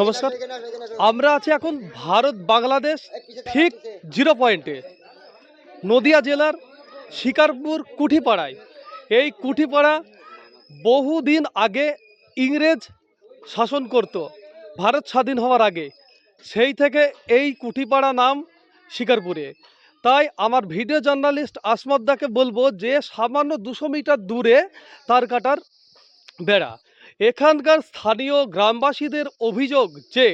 নমস্কার। আমরা আছি এখন ভারত, বাংলাদেশ, ঠিক জিরো পয়েন্টে। নদিয়া জেলার শিকারপুর কুঠিপাড়ায়। এই কুঠিপাড়া বহুদিন আগে ইংরেজ শাসন করত। ভারত স্বাধীন হওয়ার আগে। সেই থেকে এই কুঠিপাড়া নাম শিকারপুরে। তাই আমার ভিডিও জার্নালিস্ট আসমদ্দাকে বলব যে সামান্য দুশো মিটার দূরে তার কাটার বেড়া। এখানকার স্থানীয় গ্রামবাসীদের অভিযোগ যে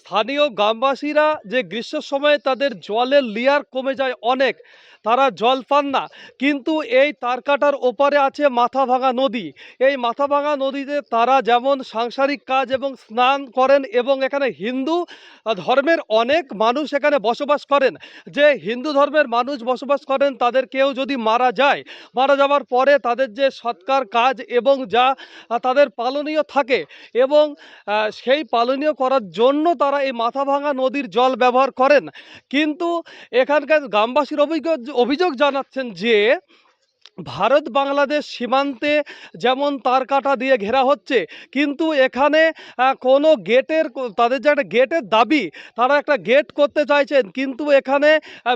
স্থানীয় গ্রামবাসীরা যে গ্রীষ্মের সময় তাদের জলের লেয়ার কমে যায় অনেক, তারা জল পান না। কিন্তু এই তারকাটার ওপারে আছে মাথাভাঙা নদী। এই মাথাভাঙা নদীতে তারা যেমন সাংসারিক কাজ এবং স্নান করেন এবং এখানে হিন্দু ধর্মের অনেক মানুষ এখানে বসবাস করেন। যে হিন্দু ধর্মের মানুষ বসবাস করেন, তাদের কেউ যদি মারা যায়, মারা যাওয়ার পরে তাদের যে সৎকার কাজ এবং যা তাদের পালনীয় থাকে এবং সেই পালনীয় করার জন্য তারা এই মাথাভাঙা নদীর জল ব্যবহার করেন। কিন্তু এখানকার গ্রামবাসীর অভিযোগ অভিযোগ জানাচ্ছেন যে ভারত বাংলাদেশ সীমান্তে যেমন তার কাটা দিয়ে ঘেরা হচ্ছে, কিন্তু এখানে কোনো গেটের, তাদের যে একটা গেটের দাবি, তারা একটা গেট করতে চাইছেন, কিন্তু এখানে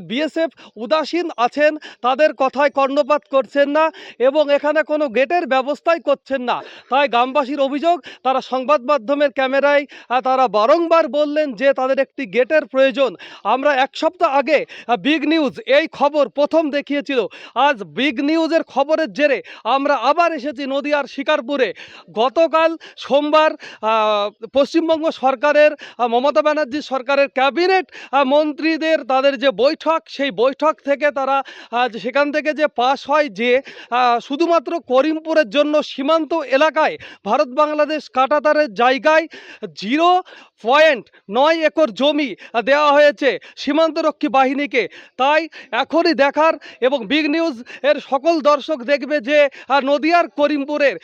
বিএসএফ উদাসীন আছেন, তাদের কথায় কর্ণপাত করছেন না এবং এখানে কোনো গেটের ব্যবস্থাই করছেন না। তাই গ্রামবাসীর অভিযোগ, তারা সংবাদ মাধ্যমের ক্যামেরায় তারা বারংবার বললেন যে তাদের একটি গেটের প্রয়োজন। আমরা এক সপ্তাহ আগে বিগ নিউজ এই খবর প্রথম দেখিয়েছিল। আজ বিগ নিউজের খবরের জেরে আমরা আবার এসেছি নদিয়ার শিকারপুরে। গতকাল সোমবার পশ্চিমবঙ্গ সরকারের মমতা ব্যানার্জি সরকারের ক্যাবিনেট মন্ত্রীদের তাদের যে বৈঠক, সেই বৈঠক থেকে তারা সেখান থেকে যে পাশ হয় যে শুধুমাত্র করিমপুরের জন্য সীমান্ত এলাকায়, ভারত বাংলাদেশ কাটাতারের জায়গায় জিরো পয়েন্ট নয় একর জমি দেওয়া হয়েছে সীমান্তরক্ষী বাহিনীকে। তাই এখনই দেখার এবং বিগ নিউজ এর সকল দর্শক দেখবে যে নদিয়ার করিমপুরের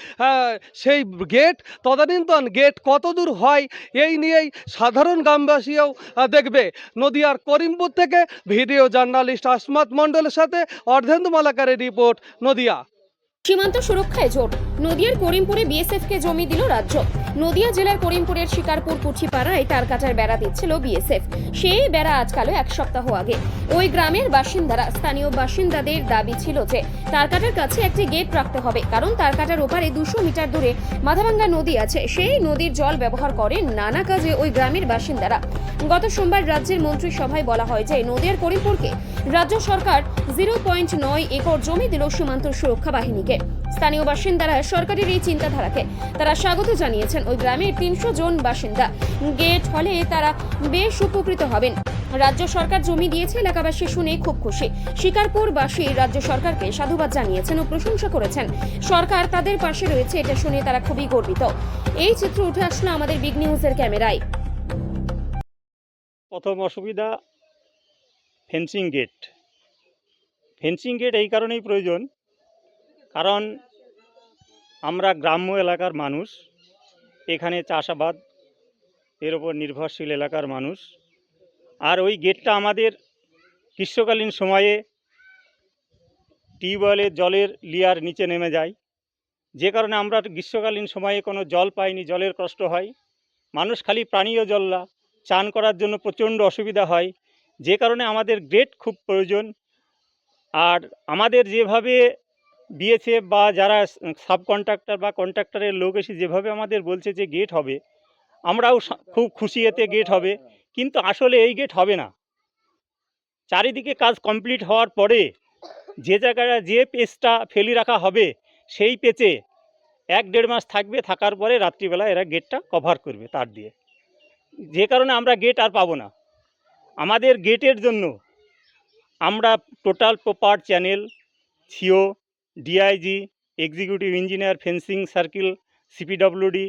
সেই গেট তদানীন্তন গেট কতদূর হয় এই নিয়েই সাধারণ গ্রামবাসীও দেখবে। নদিয়ার করিমপুর থেকে ভিডিও জার্নালিস্ট আসমাত মণ্ডলের সাথে অর্ধেন্দু মালাকারের রিপোর্ট, নদিয়া। সীমান্ত সুরক্ষায় জোট নদিয়ার করিমপুরে বিএসএফ কে জমি দিল রাজ্য। নদিয়া জেলার করিমপুরের শিকারপুর কুঠিপাড়ায় তার কাটার বেড়া দিচ্ছিল বিএসএফ। সেই বেড়া আজকালও এক সপ্তাহ আগে। ওই গ্রামের বাসিন্দারা, স্থানীয় বাসিন্দাদের দাবি ছিল যে তারকাটার কাছে একটি গেট রাখতে হবে, কারণ তারকাটার ওপারে দুশো মিটার দূরে মাথাভাঙ্গা নদী আছে। সেই নদীর জল ব্যবহার করে নানা কাজে ওই গ্রামের বাসিন্দারা। গত সোমবার রাজ্যের মন্ত্রিসভায় বলা হয় যে, নদিয়ার করিমপুরকে রাজ্য সরকার জিরো পয়েন্ট নয় একর জমি দিল সীমান্ত সুরক্ষা বাহিনীকে। স্থানীয় বাসিন্দারা সরকারের এই চিন্তাধারাকে। তারা স্বাগত জানিয়েছেন ওই গ্রামের তিনশো জন বাসিন্দা। গেট হলে তারা বেশ উপকৃত হবেন। রাজ্য সরকার জমি দিয়েছে, এলাকাবাসী শুনে খুব খুশি। শিকারপুরবাসী রাজ্য সরকারকে সাধুবাদ জানিয়েছেন ও প্রশংসা করেছেন। সরকার তাদের পাশে রয়েছে, এটা শুনে তারা খুবই গর্বিত। এই চিত্র উঠে আসলো আমাদের বিগ নিউজের ক্যামেরায়। প্রথম অসুবিধা, ফেন্সিং গেট। ফেন্সিং গেট এই কারণেই প্রয়োজন, কারণ আমরা গ্রাম্য এলাকার মানুষ, এখানে চাষাবাদ, এর ওপর নির্ভরশীল এলাকার মানুষ। আর ওই গেটটা আমাদের গ্রীষ্মকালীন সময়ে টিউবওয়েলের জলের লিয়ার নিচে নেমে যায়। যে কারণে আমরা গ্রীষ্মকালীন সময়ে কোনো জল পাইনি, জলের কষ্ট হয়। মানুষ খালি পানীয় জল না চান করার জন্য প্রচণ্ড অসুবিধা হয়। যে কারণে আমাদের গ্রেট খুব প্রয়োজন। আর আমাদের যেভাবে বিএসএফ বা যারা সাব কন্ট্রাক্টর বা কন্ট্রাক্টরের লোক এসে যেভাবে আমাদের বলছে যে গেট হবে, আমরাও খুব খুশি এতে গেট হবে। কিন্তু আসলে এই গেট হবে না। চারিদিকে কাজ কমপ্লিট হওয়ার পরে যে জায়গায় যে পেজটা ফেলি রাখা হবে, সেই পেচে এক দেড় মাস থাকবে, থাকার পরে রাত্রিবেলা এরা গেটটা কভার করবে তার দিয়ে। যে কারণে আমরা গেট আর পাবো না। আমাদের গেটের জন্য আমরা total proper channel CO DIG executive engineer fencing circle CPWD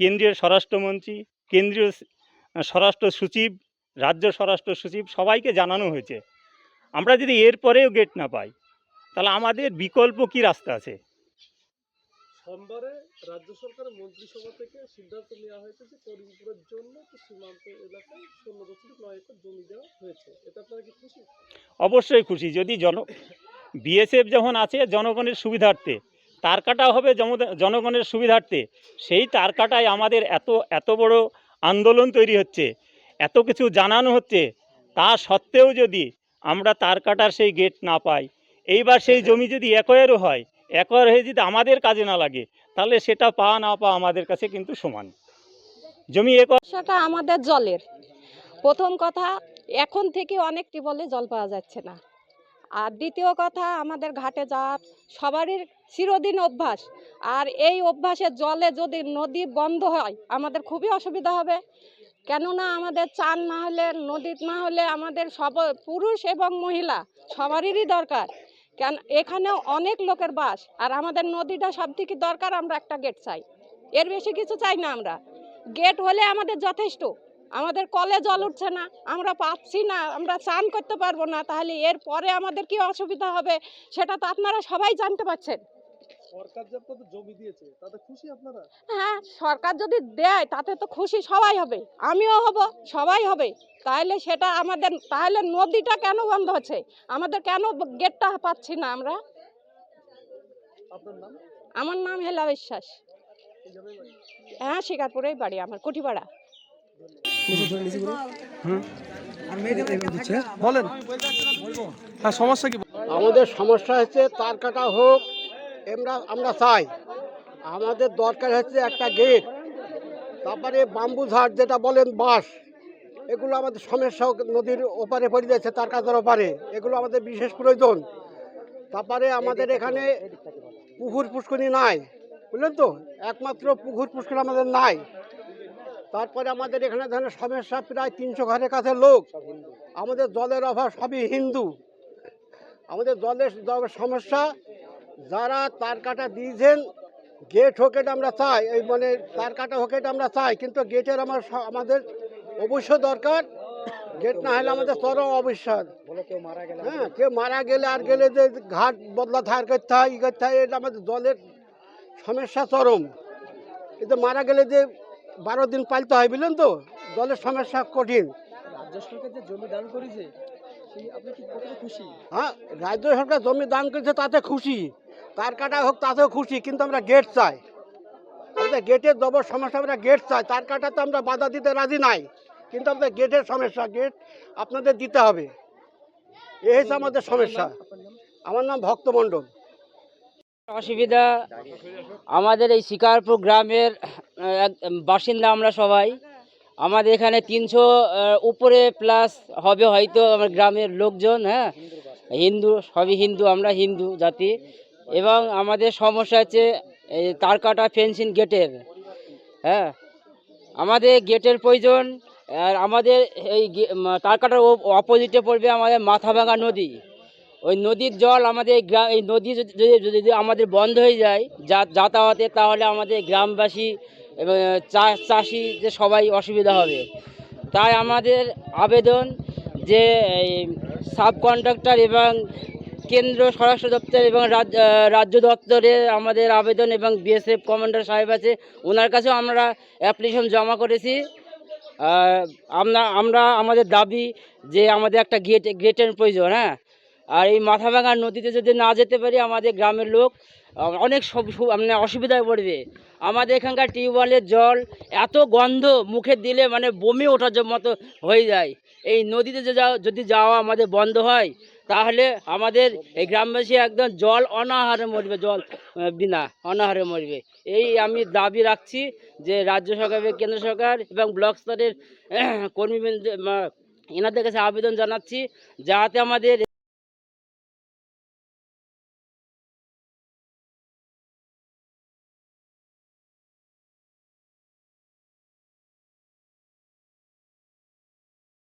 কেন্দ্রীয় স্বরাষ্ট্রমন্ত্রী কেন্দ্রীয় স্বরাষ্ট্র সচিব রাজ্য স্বরাষ্ট্র সচিব সবাইকে জানানো হয়েছে। আমরা যদি এরপরেও গেট না পাই তাহলে আমাদের বিকল্প কী রাস্তা আছে? সোমবারে রাজ্য সরকারের মন্ত্রিসভা থেকে সিদ্ধান্ত নেওয়া হয়েছে যে করিমপুরের জন্য সীমান্ত এলাকায় ষোলো নয় একর জমি দেওয়া হয়েছে। এটা আপনারা কি খুশি? অবশ্যই খুশি। যদি জন বিএসএফ যখন আছে জনগণের সুবিধার্থে, তার কাটা হবে জনগণের সুবিধার্থে, সেই তার কাটায় আমাদের এত এত বড় আন্দোলন তৈরি হচ্ছে, এত কিছু জানানো হচ্ছে, তা সত্ত্বেও যদি আমরা তার কাটার সেই গেট না পাই, এইবার সেই জমি যদি একয়েরও হয় একর হয়ে যদি আমাদের কাজে না লাগে, তাহলে সেটা পাওয়া না পাওয়া আমাদের কাছে কিন্তু সমান। জমি সমস্যাটা আমাদের জলের। প্রথম কথা, এখন থেকে অনেক টিউবওয়েলে জল পাওয়া যাচ্ছে না। আর দ্বিতীয় কথা, আমাদের ঘাটে যাওয়ার সবারই চিরদিন অভ্যাস। আর এই অভ্যাসে জলে যদি নদী বন্ধ হয়, আমাদের খুবই অসুবিধা হবে। কেননা, আমাদের চান না হলে, নদী না হলে আমাদের সব পুরুষ এবং মহিলা সবারই দরকার। কেন এখানে অনেক লোকের বাস, আর আমাদের নদীটা সব থেকে দরকার আমরা একটা গেট চাই। এর বেশি কিছু চাই না আমরা। গেট হলে আমাদের যথেষ্ট। আমাদের কলে জল উঠছে না আমরা পাচ্ছি না আমরা চান করতে পারব না তাহলে এর পরে আমাদের কি অসুবিধা হবে? সেটা তো আপনারা সবাই জানতে পারছেন। সরকার যে আপনাদের জমি দিয়েছে তাতে খুশি আপনারা? হ্যাঁ সরকার যদি দেয় তাতে তো খুশি সবাই হবে আমিও হব সবাই হবে। তাহলে সেটা আমাদের তাহলে নদীটা কেন বন্ধ হচ্ছে? আমাদের কেন গেটটা পাচ্ছি না আমরা? আপনার নাম? আমার নাম হেলা বিশ্বাস? হ্যাঁ শিকারপুরেই বাড়ি আমার কুটিপাড়া বলেন। হ্যাঁ সমস্যা কি? আমাদের সমস্যা হচ্ছে তার কাটা হোক আমরা আমরা চাই। আমাদের দরকার হচ্ছে একটা গেট তারপরে বাম্বু ঝাড় যেটা বলেন বাঁশ এগুলো আমাদের সমস্যা নদীর ওপারে পড়ে যাচ্ছে তার কাটার ওপারে এগুলো আমাদের বিশেষ প্রয়োজন। তারপরে আমাদের এখানে পুকুর পুষ্করণী নাই বুঝলেন তো? একমাত্র পুকুর পুষ্করণী আমাদের নাই। তারপরে আমাদের এখানে ধরেন সমস্যা প্রায় তিনশো ঘরের কাছে লোক। আমাদের জলের অভাব সবই হিন্দু। আমাদের জলের সমস্যা যারা তার কাটা দিয়েছেন গেট হোক এটা আমরা চাই এই মানে তার কাটা হোক এটা আমরা চাই কিন্তু গেটের আমার আমাদের অবশ্য দরকার। গেট না হলে আমাদের চরম অবিশ্বাস। হ্যাঁ কেউ মারা গেলে আর গেলে যে ঘাট বদলা ধার করতে হয় ই করতে হয় এটা আমাদের জলের সমস্যা চরম। কিন্তু মারা গেলে যে বারো দিন পালতে হয় বুঝলেন তো? জলের সমস্যা কঠিন। রাজ্য সরকার যে জমি দান করেছে হ্যাঁ রাজ্য সরকার জমি দান করেছে তাতে খুশি। তার কাটা হোক তাতেও খুশি কিন্তু আমরা গেট চাই। আমাদের গেটের জবর সমস্যা আমরা গেট চাই। তার কাটাতে আমরা বাধা দিতে রাজি নাই কিন্তু আমাদের গেটের সমস্যা গেট আপনাদের দিতে হবে। এই হচ্ছে আমাদের সমস্যা। আমার নাম ভক্ত ভক্তমণ্ডল অসুবিধা। আমাদের এই শিকারপুর গ্রামের বাসিন্দা আমরা সবাই। আমাদের এখানে তিনশো উপরে প্লাস হবে হয়তো আমার গ্রামের লোকজন হ্যাঁ? হিন্দু সবই হিন্দু আমরা হিন্দু জাতি। এবং আমাদের সমস্যা হচ্ছে এই তার কাটা ফেন্সিং গেটের হ্যাঁ? আমাদের গেটের প্রয়োজন আর আমাদের এই গে- উম, তার কাটার অপোজিটে পড়বে আমাদের মাথাভাঙা নদী। ওই নদীর জল আমাদের এই গ্রা এই নদী যদি যদি- আমাদের বন্ধ হয়ে যায় যাতায়াতে তাহলে আমাদের গ্রামবাসী এবং চাষি যে সবাই অসুবিধা হবে। তাই আমাদের আবেদন যে সাব কন্ট্রাক্টর এবং কেন্দ্র স্বরাষ্ট্র দপ্তর এবং রাজ্য দপ্তরে আমাদের আবেদন এবং বিএসএফ কমান্ডার সাহেব আছে ওনার কাছেও আমরা অ্যাপ্লিকেশন জমা করেছি। আমরা আমরা আমাদের দাবি যে আমাদের একটা গেট গেটের প্রয়োজন হ্যাঁ? আর এই মাথাভাঙা নদীতে যদি না যেতে পারি, আমাদের গ্রামের লোক অনেক সব মানে অসুবিধায় পড়বে। আমাদের এখানকার টিউবওয়েলের জল, এত গন্ধ মুখে দিলে মানে বমি ওঠার মতো হয়ে যায়। এই নদীতে যে যাও, যদি যাওয়া আমাদের বন্ধ হয়, তাহলে আমাদের এই গ্রামবাসী একদম জল অনাহারে মরবে, জল বিনা, অনাহারে মরবে। এই আমি দাবি রাখছি যে রাজ্য সরকার, কেন্দ্র সরকার এবং ব্লক স্তরের কর্মী এনাদের কাছে আবেদন জানাচ্ছি, যাতে আমাদের